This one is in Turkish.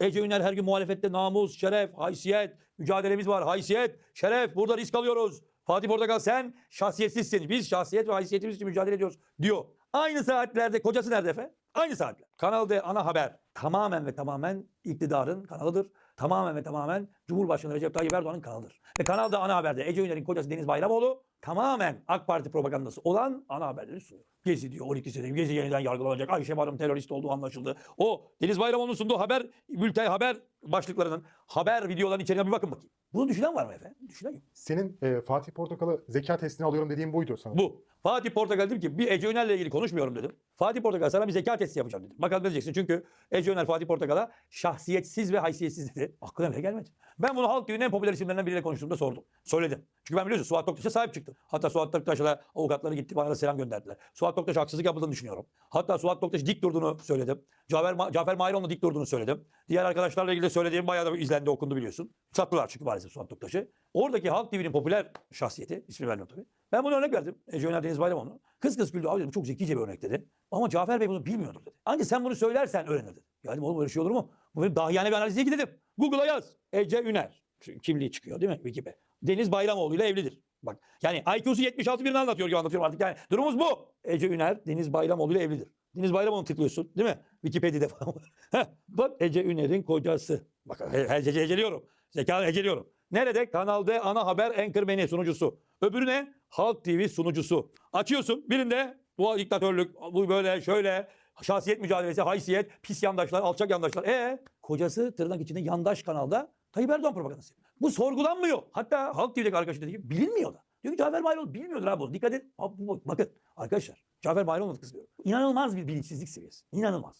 Ece Üner her gün muhalefette namus, şeref, haysiyet, mücadelemiz var. Haysiyet, şeref, burada risk alıyoruz. Fatih Portakal sen şahsiyetsizsin. Biz şahsiyet ve haysiyetimiz için mücadele ediyoruz diyor. Aynı saatlerde kocası nerede Efe? Aynı saatler. Kanal D ana haber tamamen ve tamamen iktidarın kanalıdır. Tamamen ve tamamen Cumhurbaşkanı Recep Tayyip Erdoğan'ın kanalıdır. Ve Kanal D ana haberde Ece Üner'in kocası Deniz Bayramoğlu tamamen AK Parti propagandası olan ana haberleri sunuyor. Gezi diyor 12 sene Gezi yeniden yargılanacak. Ayşe Hanım terörist olduğu anlaşıldı. O Deniz Bayramoğlu'nun sunduğu haber, bülten haber başlıklarının haber videolarının içeriğine bir bakın bakayım. Bunu düşünen var mı efendim? Düşünen yok. Senin e, Fatih Portakal'ı zeka testine alıyorum dediğin buydu sanırım. Bu. Fatih Portakal dedim ki bir Ece Öner'le ilgili konuşmuyorum dedim. Fatih Portakal sana bir zeka testi yapacağım dedim. Bakalım ne diyeceksin çünkü Ece Öner Fatih Portakal'a şahsiyetsiz ve haysiyetsiz dedi. Aklına bile gelmedi. Ben bunu Halk TV'nin en popüler isimlerinden biriyle konuştuğumda sordum. Söyledim. Çünkü ben biliyorsun Suat Toktaş'a sahip çıktım. Hatta Suat Toktaş'la avukatları gitti bana selam gönderdiler. Suat Toktaş haksızlık yapıldığını düşünüyorum. Hatta Suat Toktaş dik durduğunu söyledim. Cafer, Ma- Cafer Mahiroğlu'nun dik durduğunu söyledim. Diğer arkadaşlarla ilgili söylediğim bayağı da izlendi okundu biliyorsun. Sattılar çünkü maalesef Suat Toktaş'ı. Oradaki Halk TV'nin popüler şahsiyeti, ismini vermiyorum tabii. Ben bunu örnek verdim. Ece Öner Deniz Bayramoğlu. Kız kız güldü. Abi dedim çok zekice bir örnek dedi. Ama Cafer Bey bunu bilmiyordur dedi. Ancak sen bunu söylersen öğrenir dedi. Ya dedim oğlum öyle şey olur mu? Bu benim dahiyane bir analiz değil. Google'a yaz. Ece Üner. Çünkü Kimliği çıkıyor değil mi? Wikipedia. Deniz Bayramoğlu ile evlidir. Bak yani IQ'su 76 birini anlatıyor gibi anlatıyorum artık. Yani durumumuz bu. Ece Üner Deniz Bayramoğlu ile evlidir. Deniz Bayramoğlu tıklıyorsun değil mi? Wikipedia'da falan. Bak Ece Üner'in kocası. Bak he- he- he- heceliyorum. Zekalı heceliyorum. Nerede? Kanal D ana haber anchorman'i sunucusu. Öbürü ne? Halk TV sunucusu. Açıyorsun. Birinde bu diktatörlük, bu böyle şöyle şahsiyet mücadelesi, haysiyet, pis yandaşlar, alçak yandaşlar. E kocası tırnak içinde yandaş kanalda Tayyip Erdoğan propagandası. Bu sorgulanmıyor. Hatta Halk TV'deki arkadaşı dediği gibi bilinmiyor da. Diyor ki Cafer Bayroğlu bilmiyordur abi bunu. Dikkat bu- Bakın arkadaşlar Cafer Bayroğlu'na kızıyorum. İnanılmaz bir bilinçsizlik seviyesi. İnanılmaz.